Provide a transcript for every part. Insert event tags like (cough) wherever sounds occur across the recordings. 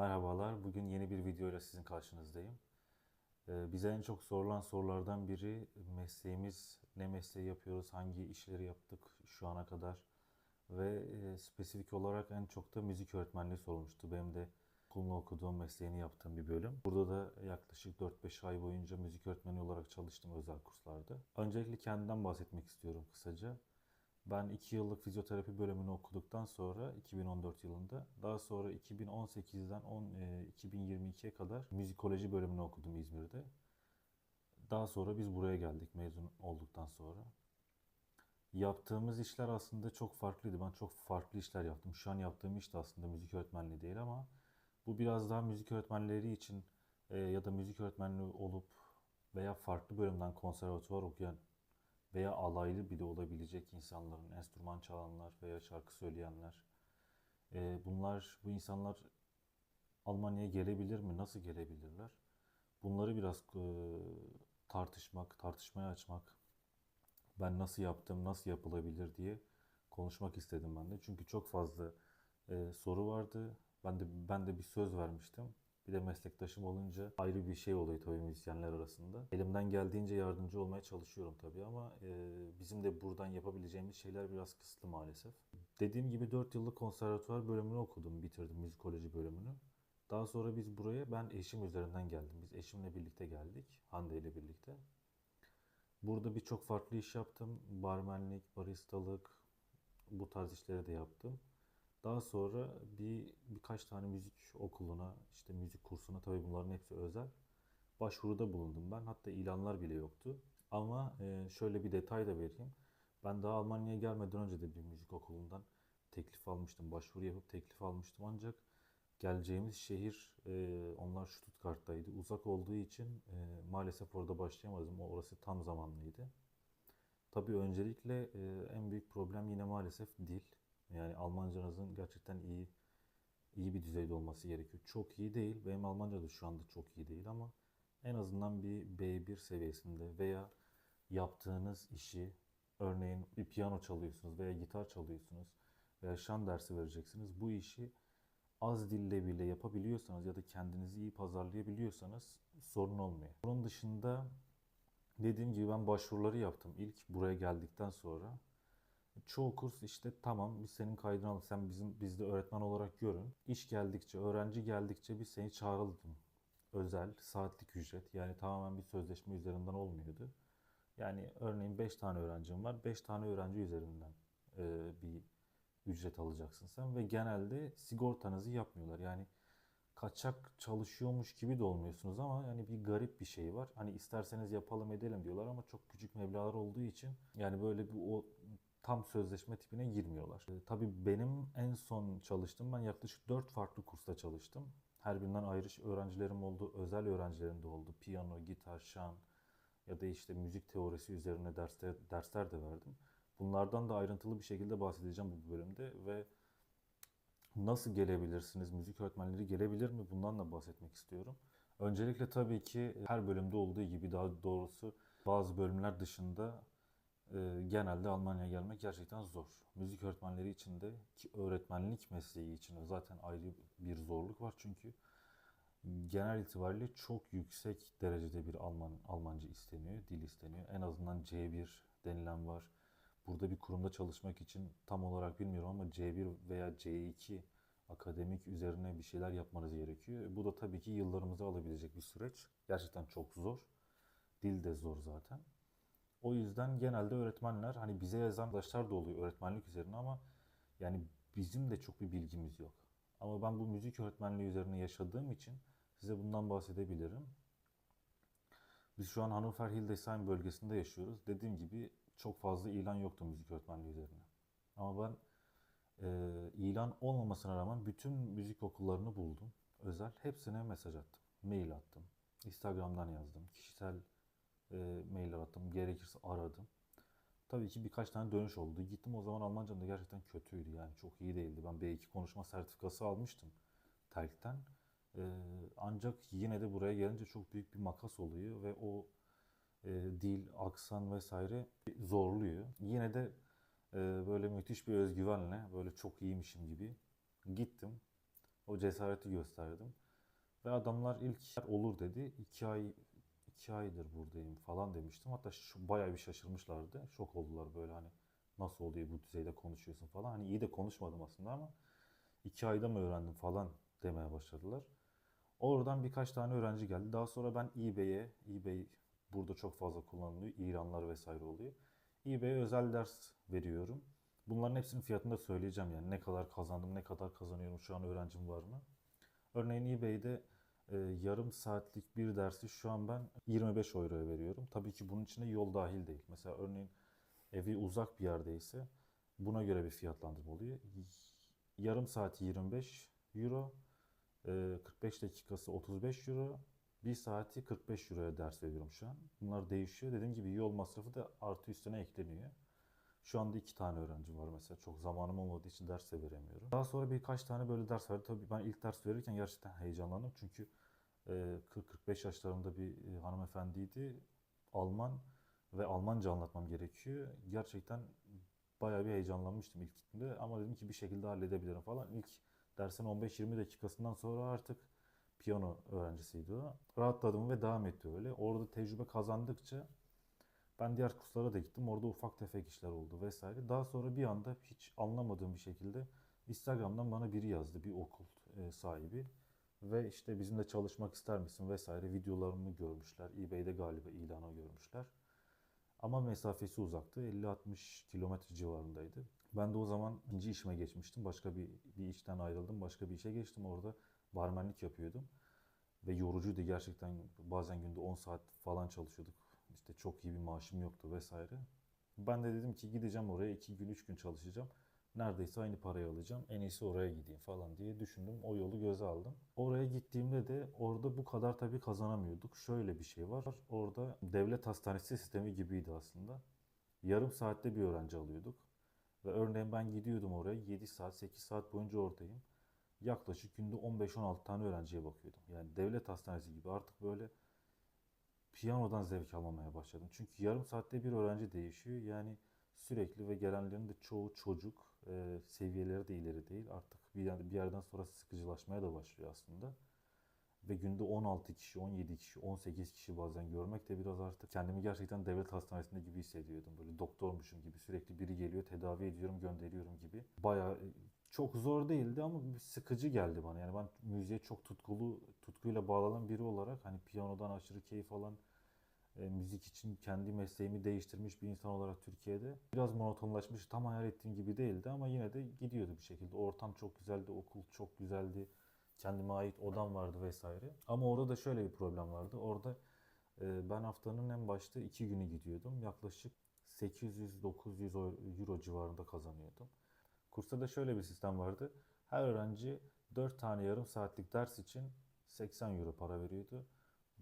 Merhabalar, bugün yeni bir videoyla sizin karşınızdayım. Ee, Bize en çok sorulan sorulardan biri mesleğimiz, ne mesleği yapıyoruz, hangi işleri yaptık şu ana kadar ve e, spesifik olarak en çok da müzik öğretmenliği sorulmuştu. Benim de okulunu okuduğum mesleğini yaptığım bir bölüm. Burada da yaklaşık 4-5 ay boyunca müzik öğretmeni olarak çalıştım özel kurslarda. Öncelikle kendimden bahsetmek istiyorum kısaca. Ben 2 yıllık fizyoterapi bölümünü okuduktan sonra 2014 yılında daha sonra 2018'den 10, e, 2022'ye kadar müzikoloji bölümünü okudum İzmir'de. Daha sonra biz buraya geldik mezun olduktan sonra. Yaptığımız işler aslında çok farklıydı. Ben çok farklı işler yaptım. Şu an yaptığım iş de aslında müzik öğretmenliği değil ama bu biraz daha müzik öğretmenleri için e, ya da müzik öğretmenliği olup veya farklı bölümden konservatuvar okuyan veya alaylı bile olabilecek insanların, enstrüman çalanlar veya şarkı söyleyenler. e, bunlar, bu insanlar Almanya'ya gelebilir mi? Nasıl gelebilirler? Bunları biraz e, tartışmak, tartışmaya açmak, ben nasıl yaptım, nasıl yapılabilir diye konuşmak istedim ben de. Çünkü çok fazla e, soru vardı. Ben de ben de bir söz vermiştim. Bir de meslektaşım olunca ayrı bir şey oluyor tabii müzisyenler arasında. Elimden geldiğince yardımcı olmaya çalışıyorum tabii ama e, bizim de buradan yapabileceğimiz şeyler biraz kısıtlı maalesef. Dediğim gibi 4 yıllık konservatuvar bölümünü okudum, bitirdim müzikoloji bölümünü. Daha sonra biz buraya ben eşim üzerinden geldim. Biz eşimle birlikte geldik, Hande ile birlikte. Burada birçok farklı iş yaptım. Barmenlik, baristalık, bu tarz işleri de yaptım. Daha sonra bir birkaç tane müzik okuluna, işte müzik kursuna tabii bunların hepsi özel. Başvuruda bulundum ben. Hatta ilanlar bile yoktu. Ama e, şöyle bir detay da vereyim. Ben daha Almanya'ya gelmeden önce de bir müzik okulundan teklif almıştım. Başvuru yapıp teklif almıştım. Ancak geleceğimiz şehir e, onlar Stuttgart'taydı. Uzak olduğu için e, maalesef orada başlayamadım. Orası tam zamanlıydı. Tabii öncelikle e, en büyük problem yine maalesef dil. Yani Almancanızın gerçekten iyi iyi bir düzeyde olması gerekiyor. Çok iyi değil. Benim Almanca da şu anda çok iyi değil ama en azından bir B1 seviyesinde veya yaptığınız işi örneğin bir piyano çalıyorsunuz veya gitar çalıyorsunuz veya şan dersi vereceksiniz. Bu işi az dille bile yapabiliyorsanız ya da kendinizi iyi pazarlayabiliyorsanız sorun olmuyor. Bunun dışında dediğim gibi ben başvuruları yaptım ilk buraya geldikten sonra. Çoğu kurs işte tamam biz senin kaydını alıp sen bizim bizde öğretmen olarak görün. İş geldikçe, öğrenci geldikçe biz seni çağıralım. Özel, saatlik ücret yani tamamen bir sözleşme üzerinden olmuyordu. Yani örneğin 5 tane öğrencim var. 5 tane öğrenci üzerinden e, bir ücret alacaksın sen ve genelde sigortanızı yapmıyorlar. Yani kaçak çalışıyormuş gibi de olmuyorsunuz ama yani bir garip bir şey var. Hani isterseniz yapalım edelim diyorlar ama çok küçük meblağlar olduğu için yani böyle bir o tam sözleşme tipine girmiyorlar. E, tabii benim en son çalıştığım ben yaklaşık 4 farklı kursta çalıştım. Her birinden ayrı öğrencilerim oldu, özel öğrencilerim de oldu. Piyano, gitar, şan ya da işte müzik teorisi üzerine dersler, dersler de verdim. Bunlardan da ayrıntılı bir şekilde bahsedeceğim bu bölümde ve nasıl gelebilirsiniz, müzik öğretmenleri gelebilir mi bundan da bahsetmek istiyorum. Öncelikle tabii ki her bölümde olduğu gibi daha doğrusu bazı bölümler dışında e, genelde Almanya'ya gelmek gerçekten zor. Müzik öğretmenleri için de ki öğretmenlik mesleği için de zaten ayrı bir zorluk var çünkü genel itibariyle çok yüksek derecede bir Alman Almanca isteniyor, dil isteniyor. En azından C1 denilen var. Burada bir kurumda çalışmak için tam olarak bilmiyorum ama C1 veya C2 akademik üzerine bir şeyler yapmanız gerekiyor. E, Bu da tabii ki yıllarımızı alabilecek bir süreç. Gerçekten çok zor. Dil de zor zaten. O yüzden genelde öğretmenler hani bize yazan arkadaşlar da oluyor öğretmenlik üzerine ama yani bizim de çok bir bilgimiz yok. Ama ben bu müzik öğretmenliği üzerine yaşadığım için size bundan bahsedebilirim. Biz şu an Hannover Hildesheim bölgesinde yaşıyoruz. Dediğim gibi çok fazla ilan yoktu müzik öğretmenliği üzerine. Ama ben e, ilan olmamasına rağmen bütün müzik okullarını buldum. Özel. Hepsine mesaj attım. Mail attım. Instagram'dan yazdım. Kişisel e, mail attım. Gerekirse aradım. Tabii ki birkaç tane dönüş oldu. Gittim o zaman Almancam da gerçekten kötüydü. Yani çok iyi değildi. Ben B2 konuşma sertifikası almıştım. Telk'ten. E, ancak yine de buraya gelince çok büyük bir makas oluyor ve o e, dil, aksan vesaire zorluyor. Yine de e, böyle müthiş bir özgüvenle böyle çok iyiymişim gibi gittim. O cesareti gösterdim. Ve adamlar ilk olur dedi. İki ay iki aydır buradayım falan demiştim. Hatta şu, bayağı bir şaşırmışlardı. Şok oldular böyle hani nasıl oluyor bu düzeyde konuşuyorsun falan. Hani iyi de konuşmadım aslında ama iki ayda mı öğrendim falan demeye başladılar. Oradan birkaç tane öğrenci geldi. Daha sonra ben eBay'e, eBay burada çok fazla kullanılıyor. İranlar vesaire oluyor. eBay'e özel ders veriyorum. Bunların hepsinin fiyatını da söyleyeceğim yani ne kadar kazandım, ne kadar kazanıyorum, şu an öğrencim var mı? Örneğin eBay'de e, yarım saatlik bir dersi şu an ben 25 euroya veriyorum. Tabii ki bunun içinde yol dahil değil. Mesela örneğin evi uzak bir yerdeyse buna göre bir fiyatlandırma oluyor. Yarım saati 25 euro, e, 45 dakikası 35 euro, bir saati 45 euroya ders veriyorum şu an. Bunlar değişiyor. Dediğim gibi yol masrafı da artı üstüne ekleniyor. Şu anda iki tane öğrencim var mesela. Çok zamanım olmadığı için ders de veremiyorum. Daha sonra birkaç tane böyle ders verdi. Tabii ben ilk ders verirken gerçekten heyecanlandım. Çünkü e, 40-45 yaşlarında bir e, hanımefendiydi. Alman ve Almanca anlatmam gerekiyor. Gerçekten bayağı bir heyecanlanmıştım ilk gittiğimde. Ama dedim ki bir şekilde halledebilirim falan. İlk dersin 15-20 dakikasından sonra artık piyano öğrencisiydi o. Rahatladım ve devam etti öyle. Orada tecrübe kazandıkça ben diğer kurslara da gittim. Orada ufak tefek işler oldu vesaire. Daha sonra bir anda hiç anlamadığım bir şekilde Instagram'dan bana biri yazdı. Bir okul e, sahibi. Ve işte bizimle çalışmak ister misin vesaire videolarımı görmüşler. eBay'de galiba ilanı görmüşler. Ama mesafesi uzaktı. 50-60 kilometre civarındaydı. Ben de o zaman ikinci işime geçmiştim. Başka bir, bir işten ayrıldım. Başka bir işe geçtim. Orada barmenlik yapıyordum. Ve yorucuydu gerçekten. Bazen günde 10 saat falan çalışıyorduk. İşte çok iyi bir maaşım yoktu vesaire. Ben de dedim ki gideceğim oraya 2 gün 3 gün çalışacağım. Neredeyse aynı parayı alacağım. En iyisi oraya gideyim falan diye düşündüm. O yolu göze aldım. Oraya gittiğimde de orada bu kadar tabii kazanamıyorduk. Şöyle bir şey var. Orada devlet hastanesi sistemi gibiydi aslında. Yarım saatte bir öğrenci alıyorduk. Ve örneğin ben gidiyordum oraya 7 saat 8 saat boyunca oradayım. Yaklaşık günde 15-16 tane öğrenciye bakıyordum. Yani devlet hastanesi gibi artık böyle piyanodan zevk almamaya başladım. Çünkü yarım saatte bir öğrenci değişiyor. Yani sürekli ve gelenlerin de çoğu çocuk. E, seviyeleri de ileri değil. Artık bir, bir yerden sonra sıkıcılaşmaya da başlıyor aslında. Ve günde 16 kişi, 17 kişi, 18 kişi bazen görmek de biraz artık kendimi gerçekten devlet hastanesinde gibi hissediyordum. Böyle doktormuşum gibi sürekli biri geliyor, tedavi ediyorum, gönderiyorum gibi. Bayağı çok zor değildi ama bir sıkıcı geldi bana. Yani ben müziğe çok tutkulu, tutkuyla bağlanan biri olarak hani piyanodan aşırı keyif alan, e, müzik için kendi mesleğimi değiştirmiş bir insan olarak Türkiye'de biraz monotonlaşmış. Tam hayal ettiğim gibi değildi ama yine de gidiyordu bir şekilde. Ortam çok güzeldi, okul çok güzeldi. Kendime ait odam vardı vesaire. Ama orada da şöyle bir problem vardı. Orada e, ben haftanın en başta iki günü gidiyordum. Yaklaşık 800-900 euro civarında kazanıyordum. Kursta da şöyle bir sistem vardı. Her öğrenci 4 tane yarım saatlik ders için 80 euro para veriyordu.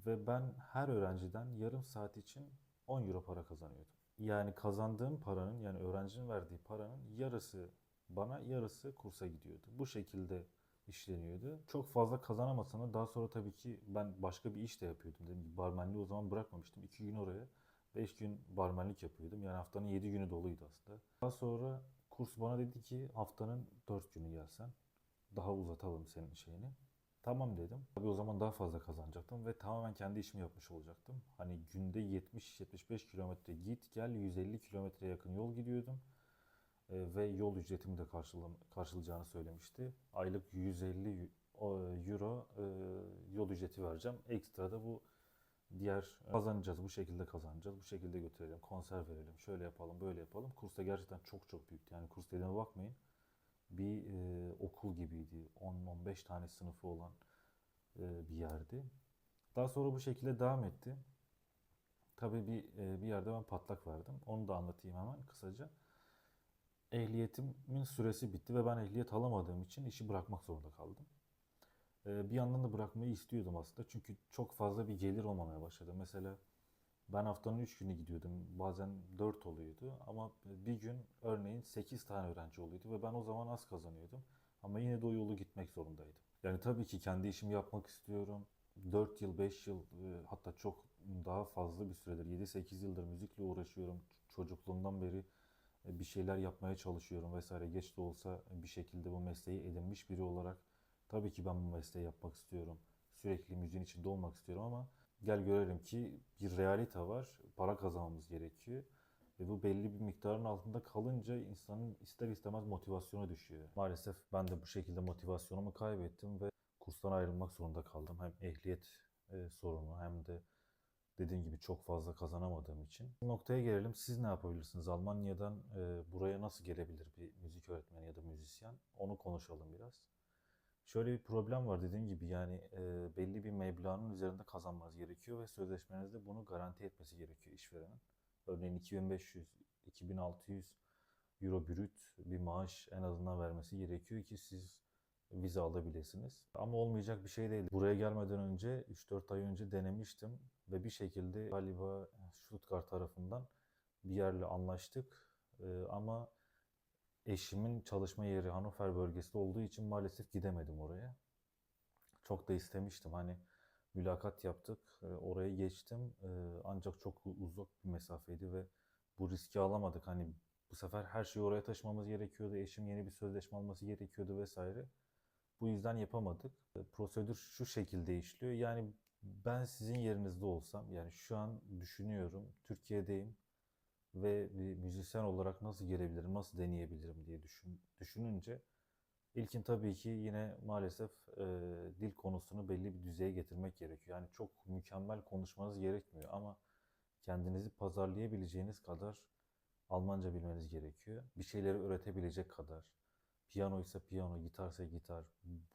Ve ben her öğrenciden yarım saat için 10 euro para kazanıyordum. Yani kazandığım paranın yani öğrencinin verdiği paranın yarısı bana yarısı kursa gidiyordu. Bu şekilde işleniyordu. Çok fazla kazanamasam da daha sonra tabii ki ben başka bir iş de yapıyordum. Dediğim gibi barmenliği o zaman bırakmamıştım. 2 gün oraya 5 gün barmenlik yapıyordum. Yani haftanın 7 günü doluydu aslında. Daha sonra kurs bana dedi ki haftanın 4 günü gelsen daha uzatalım senin şeyini. Tamam dedim. Tabii o zaman daha fazla kazanacaktım ve tamamen kendi işimi yapmış olacaktım. Hani günde 70-75 kilometre git gel 150 kilometre yakın yol gidiyordum. Ee, ve yol ücretimi de karşılam- karşılayacağını söylemişti. Aylık 150 euro e, yol ücreti vereceğim. Ekstra da bu diğer kazanacağız, bu şekilde kazanacağız, bu şekilde götürelim, konser verelim, şöyle yapalım, böyle yapalım. Kurs da gerçekten çok çok büyüktü. Yani kurs dediğime bakmayın bir e, okul gibiydi. 10-15 tane sınıfı olan e, bir yerdi. Daha sonra bu şekilde devam etti. Tabii bir e, bir yerde ben patlak verdim. Onu da anlatayım hemen kısaca. Ehliyetimin süresi bitti ve ben ehliyet alamadığım için işi bırakmak zorunda kaldım. E, bir yandan da bırakmayı istiyordum aslında. Çünkü çok fazla bir gelir olmamaya başladı. Mesela ben haftanın 3 günü gidiyordum. Bazen 4 oluyordu. Ama bir gün örneğin 8 tane öğrenci oluyordu ve ben o zaman az kazanıyordum. Ama yine de o yolu gitmek zorundaydım. Yani tabii ki kendi işimi yapmak istiyorum. 4 yıl, 5 yıl e, hatta çok daha fazla bir süredir 7-8 yıldır müzikle uğraşıyorum. Çocukluğumdan beri e, bir şeyler yapmaya çalışıyorum vesaire. Geç de olsa bir şekilde bu mesleği edinmiş biri olarak Tabii ki ben bu mesleği yapmak istiyorum. Sürekli müziğin içinde olmak istiyorum ama gel görelim ki bir realite var. Para kazanmamız gerekiyor. Ve bu belli bir miktarın altında kalınca insanın ister istemez motivasyonu düşüyor. Maalesef ben de bu şekilde motivasyonumu kaybettim ve kurstan ayrılmak zorunda kaldım. Hem ehliyet e, sorunu hem de dediğim gibi çok fazla kazanamadığım için. Bu noktaya gelelim. Siz ne yapabilirsiniz? Almanya'dan e, buraya nasıl gelebilir bir müzik öğretmeni ya da müzisyen? Onu konuşalım biraz. Şöyle bir problem var dediğim gibi yani e, belli bir meblağın üzerinde kazanmanız gerekiyor ve sözleşmenizde bunu garanti etmesi gerekiyor işverenin. Örneğin 2500, 2600 euro brüt bir maaş en azından vermesi gerekiyor ki siz vize alabilirsiniz. Ama olmayacak bir şey değil. Buraya gelmeden önce 3-4 ay önce denemiştim ve bir şekilde galiba Stuttgart tarafından bir yerle anlaştık. Ee, ama eşimin çalışma yeri Hannover bölgesi olduğu için maalesef gidemedim oraya. Çok da istemiştim. Hani mülakat yaptık. e, Oraya geçtim. E, Ancak çok uzak bir mesafeydi ve bu riski alamadık. Hani bu sefer her şeyi oraya taşımamız gerekiyordu. Eşim yeni bir sözleşme alması gerekiyordu vesaire. Bu yüzden yapamadık. E, Prosedür şu şekilde işliyor. Yani ben sizin yerinizde olsam, yani şu an düşünüyorum, Türkiye'deyim ve bir müzisyen olarak nasıl gelebilirim, nasıl deneyebilirim diye düşün, düşününce ilkin tabii ki yine maalesef e, dil konusunu belli bir düzeye getirmek gerekiyor. Yani çok mükemmel konuşmanız gerekmiyor ama kendinizi pazarlayabileceğiniz kadar Almanca bilmeniz gerekiyor. Bir şeyleri öğretebilecek kadar. Piyano ise piyano, gitarsa gitar.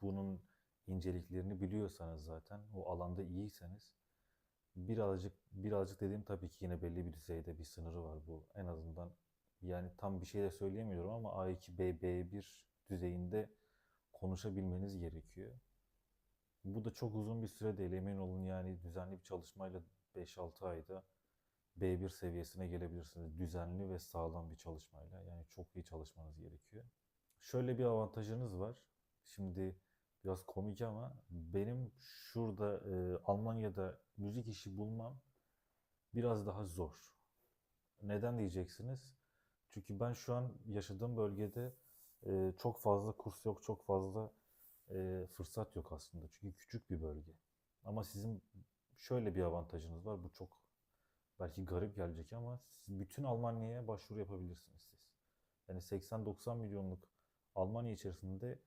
Bunun inceliklerini biliyorsanız zaten, o alanda iyiyseniz birazcık birazcık dediğim tabii ki yine belli bir düzeyde bir sınırı var bu. En azından yani tam bir şey de söyleyemiyorum ama A2, B, B1 düzeyinde konuşabilmeniz gerekiyor. Bu da çok uzun bir süre değil emin olun yani düzenli bir çalışmayla 5-6 ayda B1 seviyesine gelebilirsiniz. Düzenli ve sağlam bir çalışmayla. Yani çok iyi çalışmanız gerekiyor. Şöyle bir avantajınız var. Şimdi biraz komik ama benim şurada e, Almanya'da müzik işi bulmam biraz daha zor. Neden diyeceksiniz? Çünkü ben şu an yaşadığım bölgede e, çok fazla kurs yok, çok fazla e, fırsat yok aslında. Çünkü küçük bir bölge. Ama sizin şöyle bir avantajınız var. Bu çok belki garip gelecek ama siz bütün Almanya'ya başvuru yapabilirsiniz siz. Yani 80-90 milyonluk Almanya içerisinde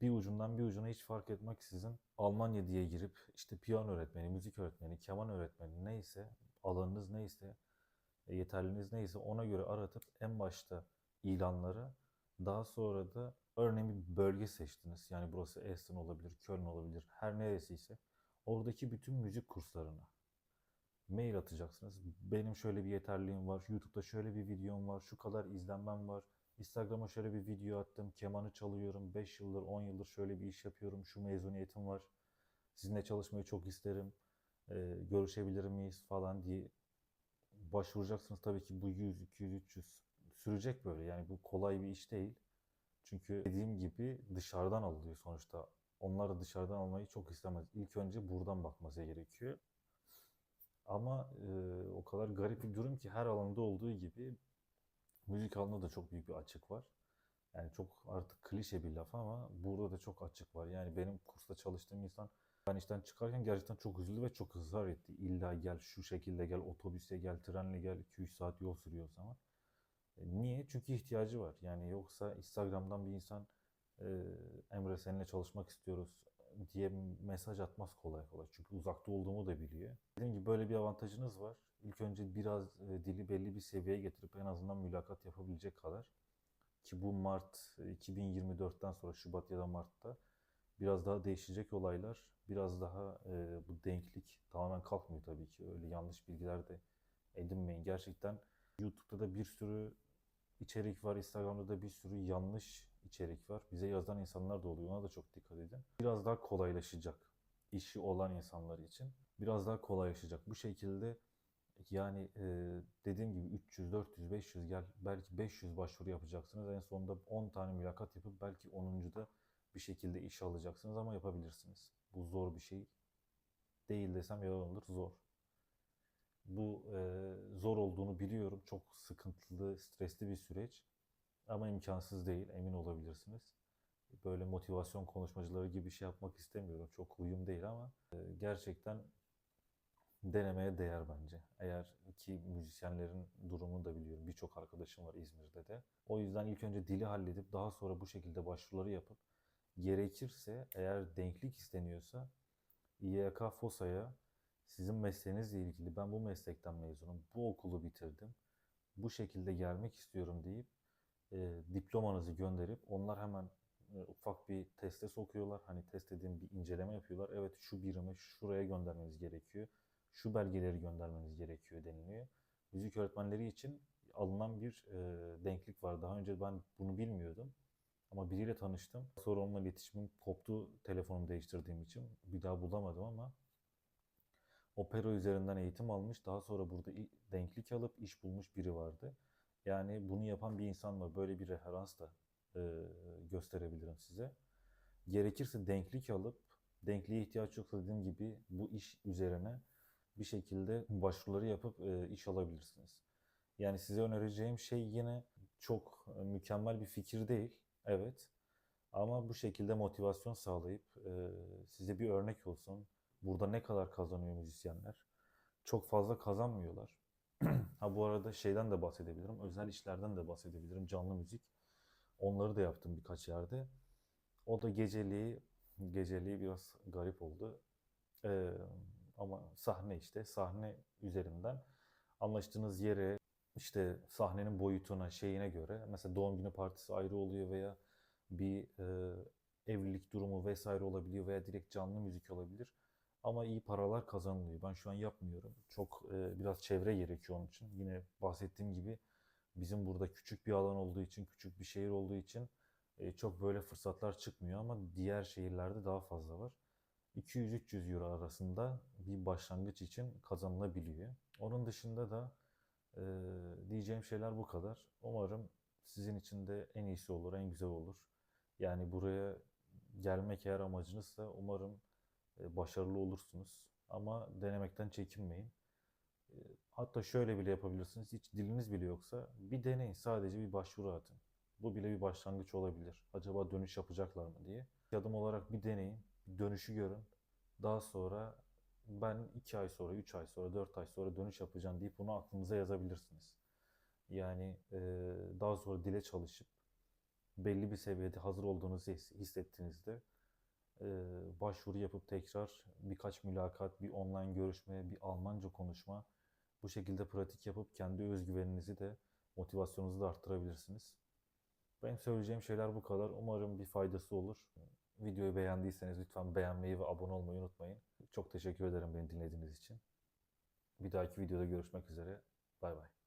bir ucundan bir ucuna hiç fark etmeksizin Almanya diye girip işte piyano öğretmeni, müzik öğretmeni, keman öğretmeni neyse, alanınız neyse, e, yeterliliğiniz neyse ona göre aratıp en başta ilanları daha sonra da örneğin bir bölge seçtiniz. Yani burası Essen olabilir, Köln olabilir, her neresiyse oradaki bütün müzik kurslarına mail atacaksınız. Benim şöyle bir yeterliğim var, YouTube'da şöyle bir videom var, şu kadar izlenmem var. Instagram'a şöyle bir video attım, kemanı çalıyorum, 5 yıldır, 10 yıldır şöyle bir iş yapıyorum, şu mezuniyetim var. Sizinle çalışmayı çok isterim, e, görüşebilir miyiz falan diye başvuracaksınız. Tabii ki bu 100, 200, 300 sürecek böyle. Yani bu kolay bir iş değil. Çünkü dediğim gibi dışarıdan alınıyor sonuçta. Onlar da dışarıdan almayı çok istemez. İlk önce buradan bakması gerekiyor. Ama e, o kadar garip bir durum ki her alanda olduğu gibi müzik alanında da çok büyük bir açık var. Yani çok artık klişe bir laf ama burada da çok açık var. Yani benim kursta çalıştığım insan ben işten çıkarken gerçekten çok üzüldü ve çok ısrar etti. İlla gel şu şekilde gel, otobüse gel, trenle gel, 2-3 saat yol sürüyor zaman. E, Niye? Çünkü ihtiyacı var. Yani yoksa Instagram'dan bir insan e, Emre seninle çalışmak istiyoruz diye mesaj atmaz kolay kolay. Çünkü uzakta olduğumu da biliyor. Dediğim gibi böyle bir avantajınız var. İlk önce biraz e, dili belli bir seviyeye getirip en azından mülakat yapabilecek kadar. Ki bu Mart e, 2024'ten sonra Şubat ya da Mart'ta biraz daha değişecek olaylar. Biraz daha e, bu denklik tamamen kalkmıyor tabii ki. Öyle yanlış bilgiler de edinmeyin. Gerçekten YouTube'da da bir sürü içerik var. Instagram'da da bir sürü yanlış içerik var. Bize yazan insanlar da oluyor. Ona da çok dikkat edin. Biraz daha kolaylaşacak işi olan insanlar için. Biraz daha kolaylaşacak. Bu şekilde yani e, dediğim gibi 300, 400, 500 gel belki 500 başvuru yapacaksınız. En sonunda 10 tane mülakat yapıp belki 10. da bir şekilde iş alacaksınız ama yapabilirsiniz. Bu zor bir şey değil desem yalan olur. Zor. Bu e, zor olduğunu biliyorum. Çok sıkıntılı, stresli bir süreç. Ama imkansız değil, emin olabilirsiniz. böyle motivasyon konuşmacıları gibi şey yapmak istemiyorum. Çok uyum değil ama e, gerçekten denemeye değer bence. Eğer ki müzisyenlerin durumunu da biliyorum. Birçok arkadaşım var İzmir'de de. O yüzden ilk önce dili halledip daha sonra bu şekilde başvuruları yapıp gerekirse eğer denklik isteniyorsa İYK FOSA'ya sizin mesleğinizle ilgili ben bu meslekten mezunum, bu okulu bitirdim, bu şekilde gelmek istiyorum deyip e, diplomanızı gönderip onlar hemen e, ufak bir teste sokuyorlar. Hani test dediğim bir inceleme yapıyorlar. Evet şu birimi şuraya göndermeniz gerekiyor. Şu belgeleri göndermeniz gerekiyor deniliyor. Müzik öğretmenleri için alınan bir e, denklik var. Daha önce ben bunu bilmiyordum. Ama biriyle tanıştım. Sonra onunla iletişimim koptu telefonumu değiştirdiğim için. Bir daha bulamadım ama Opera üzerinden eğitim almış. Daha sonra burada denklik alıp iş bulmuş biri vardı. Yani bunu yapan bir insan var. Böyle bir referans da e, gösterebilirim size. Gerekirse denklik alıp denkliğe ihtiyaç yoksa dediğim gibi bu iş üzerine bir şekilde başvuruları yapıp e, iş alabilirsiniz. Yani size önereceğim şey yine çok e, mükemmel bir fikir değil. Evet. Ama bu şekilde motivasyon sağlayıp e, size bir örnek olsun. Burada ne kadar kazanıyor müzisyenler? Çok fazla kazanmıyorlar. (clears throat) Ha bu arada şeyden de bahsedebilirim. Özel işlerden de bahsedebilirim. Canlı müzik. Onları da yaptım birkaç yerde. O da geceliği geceliği biraz garip oldu. Ee, ama sahne işte sahne üzerinden anlaştığınız yere işte sahnenin boyutuna şeyine göre mesela doğum günü partisi ayrı oluyor veya bir e, evlilik durumu vesaire olabiliyor veya direkt canlı müzik olabilir. Ama iyi paralar kazanılıyor. Ben şu an yapmıyorum. Çok e, biraz çevre gerekiyor onun için. Yine bahsettiğim gibi bizim burada küçük bir alan olduğu için, küçük bir şehir olduğu için e, çok böyle fırsatlar çıkmıyor ama diğer şehirlerde daha fazla var. 200-300 euro arasında bir başlangıç için kazanılabiliyor. Onun dışında da e, diyeceğim şeyler bu kadar. Umarım sizin için de en iyisi olur, en güzel olur. Yani buraya gelmek eğer amacınızsa umarım e, başarılı olursunuz. Ama denemekten çekinmeyin. E, Hatta şöyle bile yapabilirsiniz. Hiç diliniz bile yoksa bir deneyin. Sadece bir başvuru atın. Bu bile bir başlangıç olabilir. Acaba dönüş yapacaklar mı diye. Adım olarak bir deneyin. Dönüşü görün. Daha sonra ben 2 ay sonra, 3 ay sonra, 4 ay sonra dönüş yapacağım deyip bunu aklınıza yazabilirsiniz. Yani e, daha sonra dile çalışıp belli bir seviyede hazır olduğunuzu his- hissettiğinizde e, başvuru yapıp tekrar birkaç mülakat, bir online görüşme, bir Almanca konuşma bu şekilde pratik yapıp kendi özgüveninizi de motivasyonunuzu da arttırabilirsiniz. Benim söyleyeceğim şeyler bu kadar. Umarım bir faydası olur. Videoyu beğendiyseniz lütfen beğenmeyi ve abone olmayı unutmayın. Çok teşekkür ederim beni dinlediğiniz için. Bir dahaki videoda görüşmek üzere. Bay bay.